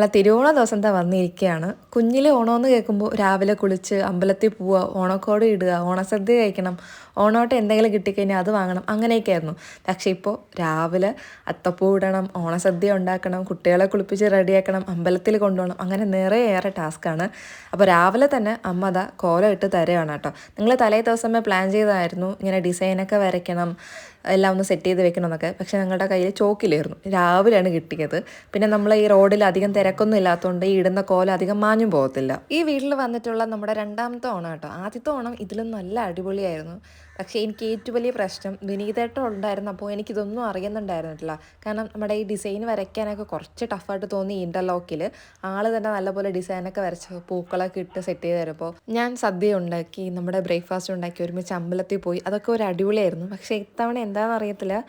നമ്മളെ തിരുവോണ ദിവസം തന്നെ വന്നിരിക്കുകയാണ് കുഞ്ഞിലെ ഓണമെന്ന് കേൾക്കുമ്പോൾ രാവിലെ കുളിച്ച് അമ്പലത്തിൽ പോവുക ഓണക്കോട് ഇടുക ഓണസദ്യ കഴിക്കണം ഓണോട്ട് എന്തെങ്കിലും കിട്ടിക്കഴിഞ്ഞാൽ അത് വാങ്ങണം അങ്ങനെയൊക്കെ ആയിരുന്നു പക്ഷേ ഇപ്പോൾ രാവിലെ അത്തപ്പൂ ഇടണം ഓണസദ്യ ഉണ്ടാക്കണം കുട്ടികളെ കുളിപ്പിച്ച് റെഡിയാക്കണം അമ്പലത്തിൽ കൊണ്ടുപോകണം അങ്ങനെ നിറയേറെ ടാസ്ക്കാണ്. അപ്പോൾ രാവിലെ തന്നെ അമ്മ അതാ കോലം ഇട്ട് തരുകയാണ് കേട്ടോ. നിങ്ങൾ തലേ ദിവസമേ പ്ലാൻ ചെയ്തായിരുന്നു ഇങ്ങനെ ഡിസൈനൊക്കെ വരയ്ക്കണം എല്ലാം ഒന്ന് സെറ്റ് ചെയ്ത് വെക്കണം എന്നൊക്കെ പക്ഷെ ഞങ്ങളുടെ കയ്യിൽ ചോക്കിലായിരുന്നു. രാവിലെയാണ് കിട്ടിയത്. പിന്നെ നമ്മൾ ഈ റോഡിൽ അധികം തിരക്കൊന്നും ഇല്ലാത്തതുകൊണ്ട് ഈ ഇടുന്ന കോലം അധികം മാഞ്ഞും പോകത്തില്ല. ഈ വീട്ടിൽ വന്നിട്ടുള്ള നമ്മുടെ രണ്ടാമത്തെ ഓണം കേട്ടോ. ആദ്യത്തെ ഓണം ഇതിലും നല്ല അടിപൊളിയായിരുന്നു. പക്ഷേ എനിക്ക് ഏറ്റവും വലിയ പ്രശ്നം വിനീതേട്ടം ഉണ്ടായിരുന്നപ്പോൾ എനിക്കിതൊന്നും അറിയുന്നുണ്ടായിരുന്നില്ല കാരണം നമ്മുടെ ഈ ഡിസൈൻ വരയ്ക്കാനൊക്കെ കുറച്ച് ടഫായിട്ട് തോന്നി ഇന്റർലോക്കിൽ ആൾ തന്നെ നല്ലപോലെ ഡിസൈനൊക്കെ വരച്ച് പൂക്കളൊക്കെ ഇട്ട് സെറ്റ് ചെയ്ത് തരുമ്പോൾ ഞാൻ സദ്യ ഉണ്ടാക്കി നമ്മുടെ ബ്രേക്ക്ഫാസ്റ്റ് ഉണ്ടാക്കി ഒരുമിച്ച് അമ്പലത്തിൽ പോയി. അതൊക്കെ ഒരു അടിപൊളിയായിരുന്നു. പക്ഷേ ഇത്തവണ എന്താണെന്ന് അറിയത്തില്ല.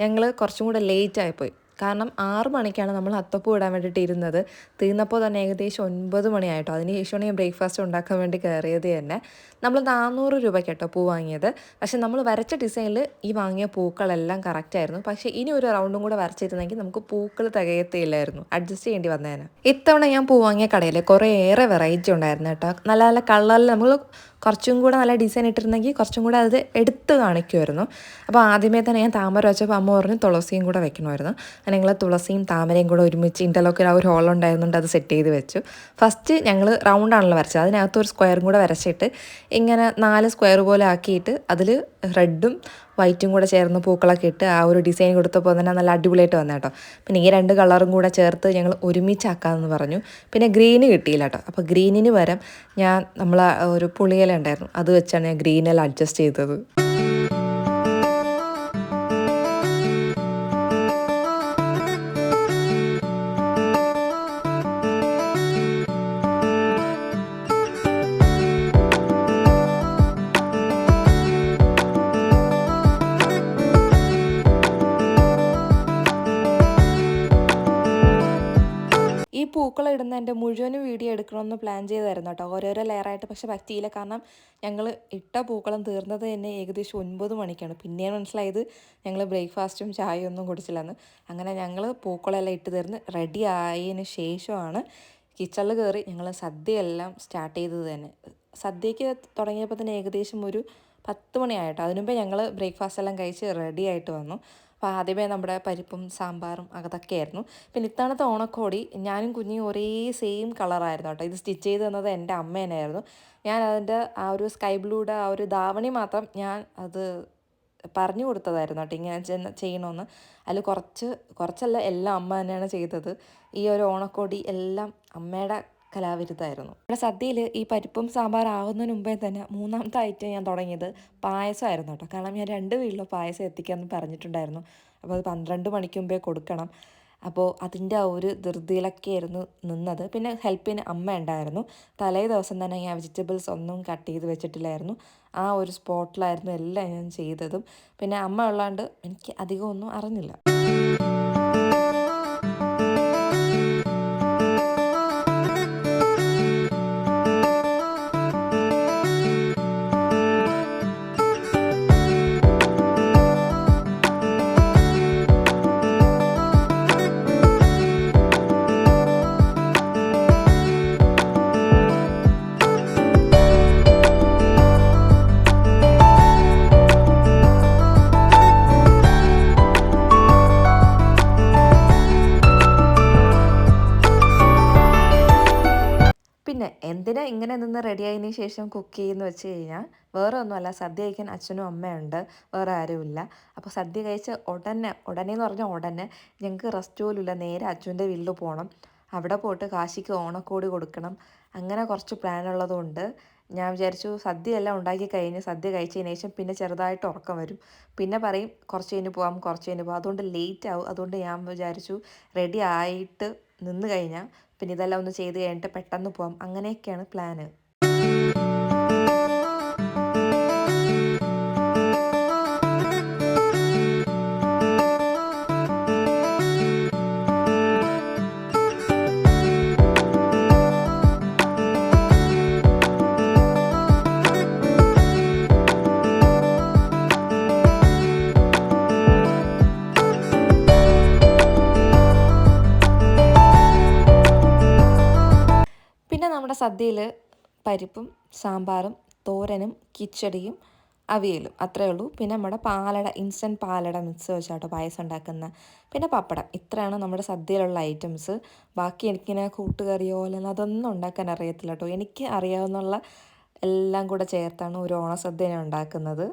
ഞങ്ങൾ കുറച്ചും കൂടെ ലേറ്റ് ആയിപ്പോയി. കാരണം ആറ് മണിക്കാണ് നമ്മൾ അത്തപ്പൂ ഇടാൻ വേണ്ടിയിട്ട് ഇരുന്നത്. തീർന്നപ്പോൾ തന്നെ ഏകദേശം ഒൻപത് മണിയായിട്ടോ. അതിന് ശേഷമാണ് ഞാൻ ബ്രേക്ക്ഫാസ്റ്റ് ഉണ്ടാക്കാൻ വേണ്ടി കയറിയത് തന്നെ. നമ്മൾ നാനൂറ് രൂപയ്ക്കാട്ടോ പൂ വാങ്ങിയത്. പക്ഷേ നമ്മൾ വരച്ച ഡിസൈനിൽ ഈ വാങ്ങിയ പൂക്കളെല്ലാം കറക്റ്റ് ആയിരുന്നു. പക്ഷേ ഇനി ഒരു റൗണ്ടും കൂടെ വരച്ചിരുന്നെങ്കിൽ നമുക്ക് പൂക്കൾ തികയത്തില്ലായിരുന്നു അഡ്ജസ്റ്റ് ചെയ്യേണ്ടി വന്നേനെ. ഇത്തവണ ഞാൻ പൂ വാങ്ങിയ കടയിൽ കുറേയേറെ വെറൈറ്റി ഉണ്ടായിരുന്നു കേട്ടോ. നല്ല നല്ല കളറിൽ നമ്മൾ കുറച്ചും കൂടെ നല്ല ഡിസൈൻ ഇട്ടിരുന്നെങ്കിൽ കുറച്ചും കൂടെ അത് എടുത്ത് കാണിക്കുമായിരുന്നു. അപ്പോൾ ആദ്യമേ തന്നെ ഞാൻ താമര വെച്ചപ്പോൾ അമ്മ പറഞ്ഞു തുളസിയും കൂടെ വെക്കണമായിരുന്നു. അങ്ങനെ ഞങ്ങൾ തുളസിയും താമരയും കൂടെ ഒരുമിച്ച് ഇന്റർലോക്കിൽ ആ ഒരു ഹോൾ ഉണ്ടായിരുന്നുണ്ട് അത് സെറ്റ് ചെയ്ത് വെച്ചു. ഫസ്റ്റ് ഞങ്ങൾ റൗണ്ടാണല്ലോ വരച്ചത്. അതിനകത്ത് ഒരു സ്ക്വയറും കൂടെ വരച്ചിട്ട് ഇങ്ങനെ നാല് സ്ക്വയർ പോലെ ആക്കിയിട്ട് അതിൽ റെഡും വൈറ്റും കൂടെ ചേർന്ന് പൂക്കളൊക്കെ ഇട്ട് ആ ഒരു ഡിസൈൻ കൊടുത്തപ്പോൾ തന്നെ നല്ല അടിപൊളിയായിട്ട് വന്നു കേട്ടോ. പിന്നെ ഈ രണ്ട് കളറും കൂടെ ചേർത്ത് ഞങ്ങൾ ഒരുമിച്ചാക്കാമെന്ന് പറഞ്ഞു. പിന്നെ ഗ്രീന് കിട്ടിയില്ല കേട്ടോ. അപ്പോൾ ഗ്രീനിന് പകരം ഞാൻ നമ്മൾ ഒരു പുളിയില ഉണ്ടായിരുന്നു. അത് വെച്ചാണ് ഞാൻ ഗ്രീനെല്ലാം അഡ്ജസ്റ്റ് ചെയ്തത്. പൂക്കളം ഇടുന്നതിന്റെ മുഴുവനും വീഡിയോ എടുക്കണമെന്ന് പ്ലാൻ ചെയ്തായിരുന്നു കേട്ടോ. ഓരോരോ ലെയറായിട്ട് പക്ഷെ പറ്റിയില്ല. കാരണം ഞങ്ങൾ ഇട്ട പൂക്കളം തീർന്നത് തന്നെ ഏകദേശം ഒൻപത് മണിക്കാണ്. പിന്നെയാണ് മനസ്സിലായത് ഞങ്ങൾ ബ്രേക്ക്ഫാസ്റ്റും ചായയും ഒന്നും കുടിച്ചില്ലെന്ന്. അങ്ങനെ ഞങ്ങൾ പൂക്കളമെല്ലാം ഇട്ട് തീർന്ന് റെഡി ആയതിന് ശേഷമാണ് കിച്ചണിൽ കയറി ഞങ്ങൾ സദ്യയെല്ലാം സ്റ്റാർട്ട് ചെയ്തത് തന്നെ. സദ്യയ്ക്ക് തുടങ്ങിയപ്പോൾ തന്നെ ഏകദേശം ഒരു പത്ത് മണിയായിട്ടോ അതിനുമുമ്പേ ഞങ്ങൾ ബ്രേക്ക്ഫാസ്റ്റ് എല്ലാം കഴിച്ച് റെഡി ആയിട്ട് വന്നു. അപ്പോൾ ആദ്യമേ നമ്മുടെ പരിപ്പും സാമ്പാറും അതൊക്കെയായിരുന്നു. പിന്നെ ഇത്തവണത്തെ ഓണക്കോടി ഞാനും കുഞ്ഞും ഒരേ സെയിം കളറായിരുന്നു കേട്ടോ. ഇത് സ്റ്റിച്ച് ചെയ്ത് തന്നത് എന്റെ അമ്മേനായിരുന്നു ഞാൻ അതിന്റെ ആ ഒരു സ്കൈ ബ്ലൂയുടെ ആ ഒരു ധാവണി മാത്രം ഞാൻ അത് പറഞ്ഞു കൊടുത്തതായിരുന്നു കേട്ടോ. ഇങ്ങനെ ചെയ്യണമെന്ന് അതിൽ കുറച്ച് കുറച്ചല്ല എല്ലാം അമ്മ തന്നെയാണ് ചെയ്തത്. ഈ ഒരു ഓണക്കോടി എല്ലാം അമ്മയുടെ കലാവിരുദ്ധമായിരുന്നു ഇവിടെ സദ്യയിൽ ഈ പരിപ്പും സാമ്പാർ ആവുന്നതിന് മുമ്പേ തന്നെ മൂന്നാമത്തെ ഐറ്റം ഞാൻ തുടങ്ങിയത് പായസമായിരുന്നു കേട്ടോ. കാരണം ഞാൻ രണ്ട് വീട്ടിലും പായസം എത്തിക്കാമെന്ന് പറഞ്ഞിട്ടുണ്ടായിരുന്നു. അപ്പോൾ അത് പന്ത്രണ്ട് മണിക്ക് മുമ്പേ കൊടുക്കണം. അപ്പോൾ അതിന്റെ ആ ഒരു ധൃതിയിലൊക്കെയായിരുന്നു നിന്നത്. പിന്നെ ഹെൽപ്പിന് അമ്മ ഉണ്ടായിരുന്നു. തലേ ദിവസം തന്നെ ഞാൻ വെജിറ്റബിൾസ് ഒന്നും കട്ട് ചെയ്ത് വെച്ചിട്ടില്ലായിരുന്നു. ആ ഒരു സ്പോട്ടിലായിരുന്നു എല്ലാം ഞാൻ ചെയ്തതും. പിന്നെ അമ്മ ഉള്ളതുകൊണ്ട് എനിക്ക് അധികം ഒന്നും അറിഞ്ഞില്ല. ശേഷം കുക്ക് ചെയ്യുന്ന വെച്ച് കഴിഞ്ഞാൽ വേറെ ഒന്നുമല്ല സദ്യ കഴിക്കാൻ അച്ഛനും അമ്മയുണ്ട് വേറെ ആരുമില്ല. അപ്പോൾ സദ്യ കഴിച്ച് ഉടനെ ഉടനെ എന്ന് പറഞ്ഞാൽ ഉടനെ ഞങ്ങൾക്ക് റെസ്റ്റ് നേരെ അച്ഛന്റെ വീട്ടിൽ പോകണം അവിടെ പോയിട്ട് കാശിക്ക് ഓണക്കോടി കൊടുക്കണം. അങ്ങനെ കുറച്ച് പ്ലാൻ ഉള്ളതുകൊണ്ട് ഞാൻ വിചാരിച്ചു സദ്യ എല്ലാം ഉണ്ടാക്കി കഴിഞ്ഞ് സദ്യ കഴിച്ചതിന് ശേഷം പിന്നെ ചെറുതായിട്ട് ഉറക്കം വരും. പിന്നെ പറയും കുറച്ച് കഴിഞ്ഞ് പോകാം കുറച്ച് കഴിഞ്ഞ് പോകാം അതുകൊണ്ട് ലേറ്റ് ആവും. അതുകൊണ്ട് ഞാൻ വിചാരിച്ചു റെഡി ആയിട്ട് നിന്ന് കഴിഞ്ഞാൽ പിന്നെ ഇതെല്ലാം ഒന്ന് ചെയ്ത് കഴിഞ്ഞിട്ട് പെട്ടെന്ന് പോകാം അങ്ങനെയൊക്കെയാണ് പ്ലാന് സദ്യയിൽ പരിപ്പും സാമ്പാറും തോരനും കിച്ചടിയും അവിയലും. അത്രയേ ഉള്ളൂ. പിന്നെ നമ്മുടെ പാലട ഇൻസ്റ്റന്റ് പാലട മിക്സ് വെച്ചാട്ടോ പായസം ഉണ്ടാക്കുന്ന. പിന്നെ പപ്പടം. ഇത്രയാണ് നമ്മുടെ സദ്യയിലുള്ള ഐറ്റംസ് ബാക്കി എനിക്കിങ്ങനെ കൂട്ടുകറിയോ അല്ലെങ്കിൽ അതൊന്നും ഉണ്ടാക്കാൻ അറിയത്തില്ല കേട്ടോ. എനിക്ക് അറിയാവുന്നുള്ള എല്ലാം കൂടെ ചേർത്താണ് ഒരു ഓണസദ്യ ഞാൻ ഉണ്ടാക്കുന്നത്.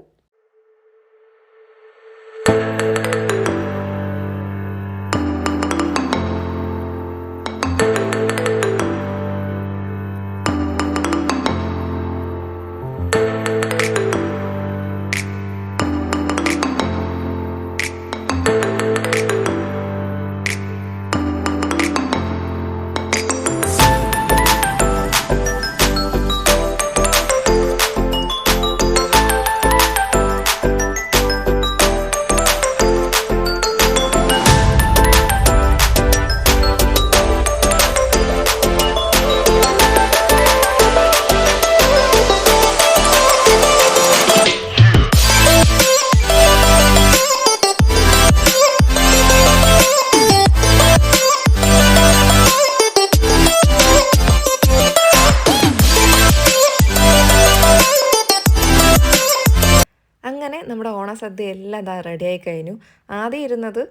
അങ്ങനെ നമ്മുടെ ഓണസദ്യ എല്ലാം ഇതാ റെഡിയായി കഴിഞ്ഞു. ആദ്യം ഇരുന്നത്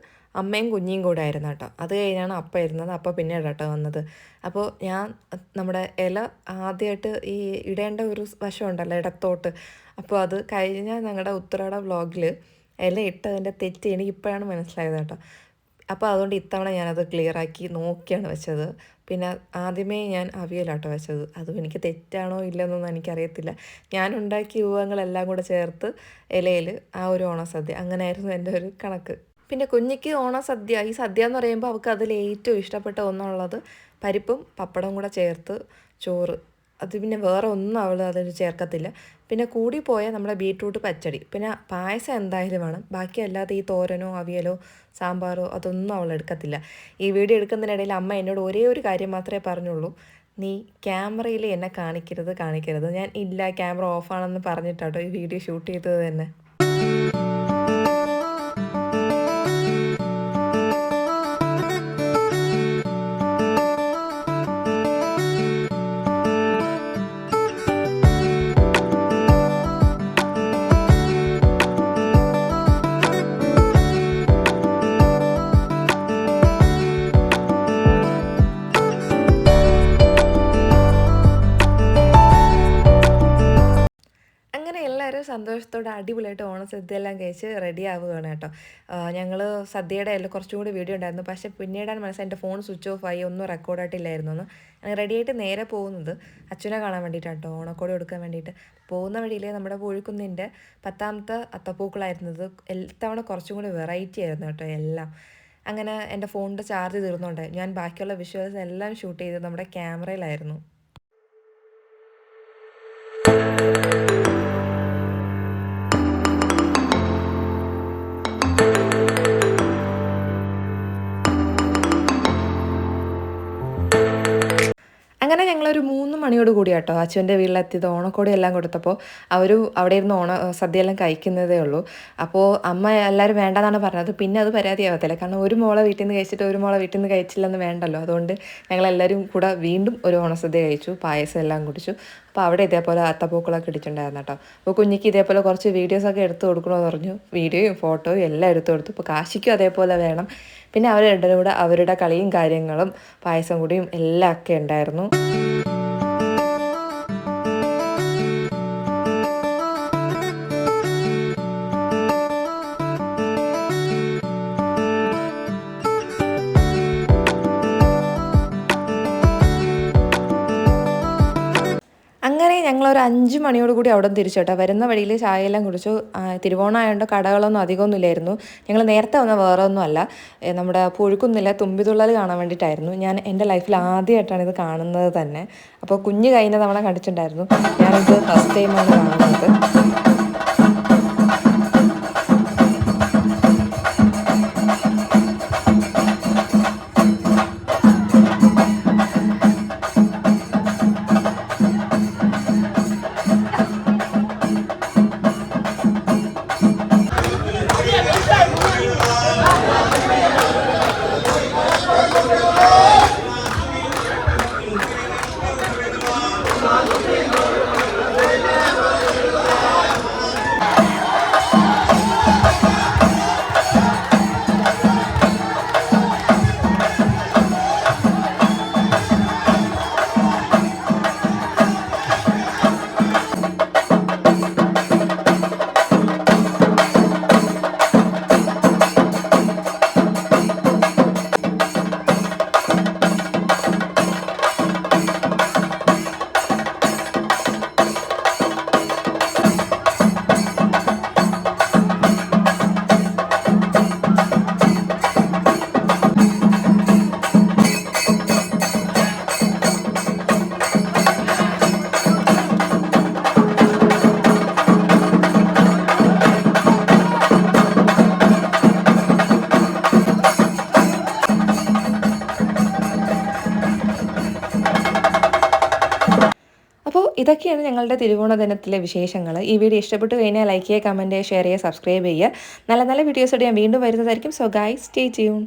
അമ്മയും കുഞ്ഞിയും കൂടെ ആയിരുന്നു കേട്ടോ. അത് കഴിഞ്ഞാണ് അപ്പ ഇരുന്നത്. അപ്പ പിന്നെ കേട്ടോ വന്നത്. അപ്പോൾ ഞാൻ നമ്മുടെ ഇല ആദ്യമായിട്ട് ഈ ഇടേണ്ട ഒരു വശം ഉണ്ടല്ലോ ഇടത്തോട്ട്. അപ്പോൾ അത് കഴിഞ്ഞ ഞങ്ങളുടെ ഉത്തരയുടെ വ്ളോഗിൽ ഇല ഇട്ടതിന്റെ തെറ്റ് എനിക്ക് ഇപ്പോഴാണ് മനസ്സിലായത് കേട്ടോ. അപ്പോൾ അതുകൊണ്ട് ഇത്തവണ ഞാനത് ക്ലിയറാക്കി നോക്കിയാണ് വെച്ചത്. പിന്നെ ആദ്യമേ ഞാൻ അവിയലാട്ടോ വെച്ചത്. അതും എനിക്ക് തെറ്റാണോ ഇല്ലെന്നൊന്നും എനിക്കറിയത്തില്ല. ഞാൻ ഉണ്ടാക്കിയ വിഭവങ്ങളെല്ലാം കൂടെ ചേർത്ത് ഇലയിൽ ആ ഒരു ഓണസദ്യ. അങ്ങനെയായിരുന്നു എന്റെ ഒരു കണക്ക്. പിന്നെ കുഞ്ഞിക്ക് ഓണസദ്യ. ഈ സദ്യ എന്ന് പറയുമ്പോൾ അവൾക്ക് അതിൽ ഏറ്റവും ഇഷ്ടപ്പെട്ട ഒന്നുള്ളത് പരിപ്പും പപ്പടവും കൂടെ ചേർത്ത് ചോറ്. അത് പിന്നെ വേറെ ഒന്നും അവൾ അതിൽ ചേർക്കത്തില്ല. പിന്നെ കൂടി പോയാൽ നമ്മുടെ ബീട്രൂട്ട് പച്ചടി. പിന്നെ പായസം എന്തായാലും വേണം. ബാക്കി അല്ലാതെ ഈ തോരനോ അവിയലോ സാമ്പാറോ അതൊന്നും അവൾ എടുക്കത്തില്ല. ഈ വീഡിയോ എടുക്കുന്നതിനിടയിൽ അമ്മ എന്നോട് ഒരേ ഒരു കാര്യം മാത്രമേ പറഞ്ഞുള്ളൂ. നീ ക്യാമറയിൽ എന്നെ കാണിക്കരുത് കാണിക്കരുത്. ഞാൻ ഇല്ല ക്യാമറ ഓഫാണെന്ന് പറഞ്ഞിട്ടാട്ടോ ഈ വീഡിയോ ഷൂട്ട് ചെയ്തത് തന്നെ. സന്തോഷത്തോടെ അടിപൊളിയായിട്ട് ഓണസദ്യ എല്ലാം കഴിച്ച് റെഡി ആവുകയാണ് കേട്ടോ. ഞങ്ങൾ സദ്യയുടെ എല്ലാം കുറച്ചും കൂടി വീഡിയോ ഉണ്ടായിരുന്നു. പക്ഷേ പിന്നീടാണ് മനസ്സിലായി എന്റെ ഫോൺ സ്വിച്ച് ഓഫ് ആയി ഒന്നും റെക്കോർഡായിട്ടില്ലായിരുന്നു എന്ന്. അങ്ങനെ റെഡിയായിട്ട് നേരെ പോകുന്നത് അച്ഛനെ കാണാൻ വേണ്ടിയിട്ടാണ് കേട്ടോ ഓണക്കോടി കൊടുക്കാൻ വേണ്ടിയിട്ട്. പോകുന്ന വഴിയിൽ നമ്മുടെ പൂഴിക്കുന്നിന്റെ പത്താമത്തെ അത്തപ്പൂക്കളായിരുന്നത് തവണ കുറച്ചും കൂടി വെറൈറ്റി ആയിരുന്നു കേട്ടോ എല്ലാം. അങ്ങനെ എന്റെ ഫോണിന്റെ ചാർജ് തീർന്നുകൊണ്ട് ഞാൻ ബാക്കിയുള്ള വിഷ്വൽസ് എല്ലാം ഷൂട്ട് ചെയ്ത് നമ്മുടെ ക്യാമറയിലായിരുന്നു അങ്ങനെ ഞങ്ങളൊരു മൂന്ന് മണിയോട് കൂടി കേട്ടോ അച്ഛന്റെ വീട്ടിലെത്തിയത് ഓണക്കോടി എല്ലാം കൊടുത്തപ്പോൾ അവർ അവിടെ ഇരുന്ന് ഓണ സദ്യയെല്ലാം കഴിക്കുന്നതേ ഉള്ളൂ. അപ്പോൾ അമ്മ എല്ലാവരും വേണ്ടെന്നാണ് പറഞ്ഞത്. പിന്നെ അത് പരാതിയാവത്തില്ല. കാരണം ഒരു മോളെ വീട്ടിൽ നിന്ന് കഴിച്ചിട്ട് ഒരു മോളെ വീട്ടിൽ നിന്ന് കഴിച്ചില്ലെന്ന് വേണ്ടല്ലോ. അതുകൊണ്ട് ഞങ്ങളെല്ലാവരും കൂടെ വീണ്ടും ഒരു ഓണസദ്യ കഴിച്ചു. പായസം എല്ലാം കുടിച്ചു. അപ്പോൾ അവിടെ ഇതേപോലെ അത്തപ്പൂക്കളൊക്കെ ഇടിച്ചിട്ടുണ്ടായിരുന്നു കേട്ടോ. അപ്പോൾ കുഞ്ഞിക്ക് ഇതേപോലെ കുറച്ച് വീഡിയോസൊക്കെ എടുത്തു കൊടുക്കണമെന്ന് പറഞ്ഞു. വീഡിയോയും ഫോട്ടോയും എല്ലാം എടുത്തു കൊടുത്തു. അപ്പോൾ കാശിക്കും അതേപോലെ വേണം. പിന്നെ അവർ രണ്ടുപേരും കൂടെ അവരുടെ കളിയും കാര്യങ്ങളും പായസം കൂടിയും എല്ലാം ഒക്കെ ഉണ്ടായിരുന്നു. ഞങ്ങളൊരു അഞ്ച് മണിയോട് കൂടി അവിടെ തിരിച്ചു കേട്ടോ. വരുന്ന വഴിയിൽ ചായയെല്ലാം കുടിച്ചു. തിരുവോണമായതുകൊണ്ട് കടകളൊന്നും അധികമൊന്നും ഇല്ലായിരുന്നു ഞങ്ങൾ നേരത്തെ വന്ന വേറെ ഒന്നും അല്ല നമ്മുടെ പുഴുക്കുന്നില്ല തുമ്പിതുള്ളൽ കാണാൻ വേണ്ടിയിട്ടായിരുന്നു. ഞാൻ എന്റെ ലൈഫിൽ ആദ്യമായിട്ടാണ് ഇത് കാണുന്നത് തന്നെ. അപ്പോൾ കുഞ്ഞ് കഴിഞ്ഞ തവണ കണ്ടിട്ടുണ്ടായിരുന്നു. ഞാനിത് ഫസ്റ്റ് ടൈമാണ് കാണുന്നത്. ഇതൊക്കെയാണ് ഞങ്ങളുടെ തിരുവോണ ദിനത്തിലെ വിശേഷങ്ങൾ. ഈ വീഡിയോ ഇഷ്ടപ്പെട്ടു കഴിഞ്ഞാൽ ലൈക്ക് ചെയ്യുക കമന്റ് ചെയ്യുക ഷെയർ ചെയ്യുക സബ്സ്ക്രൈബ് ചെയ്യുക. നല്ല നല്ല വീഡിയോസോടെ ഞാൻ വീണ്ടും വരുന്നതായിരിക്കും. സോ ഗൈസ് സ്റ്റേ ചെയ്യും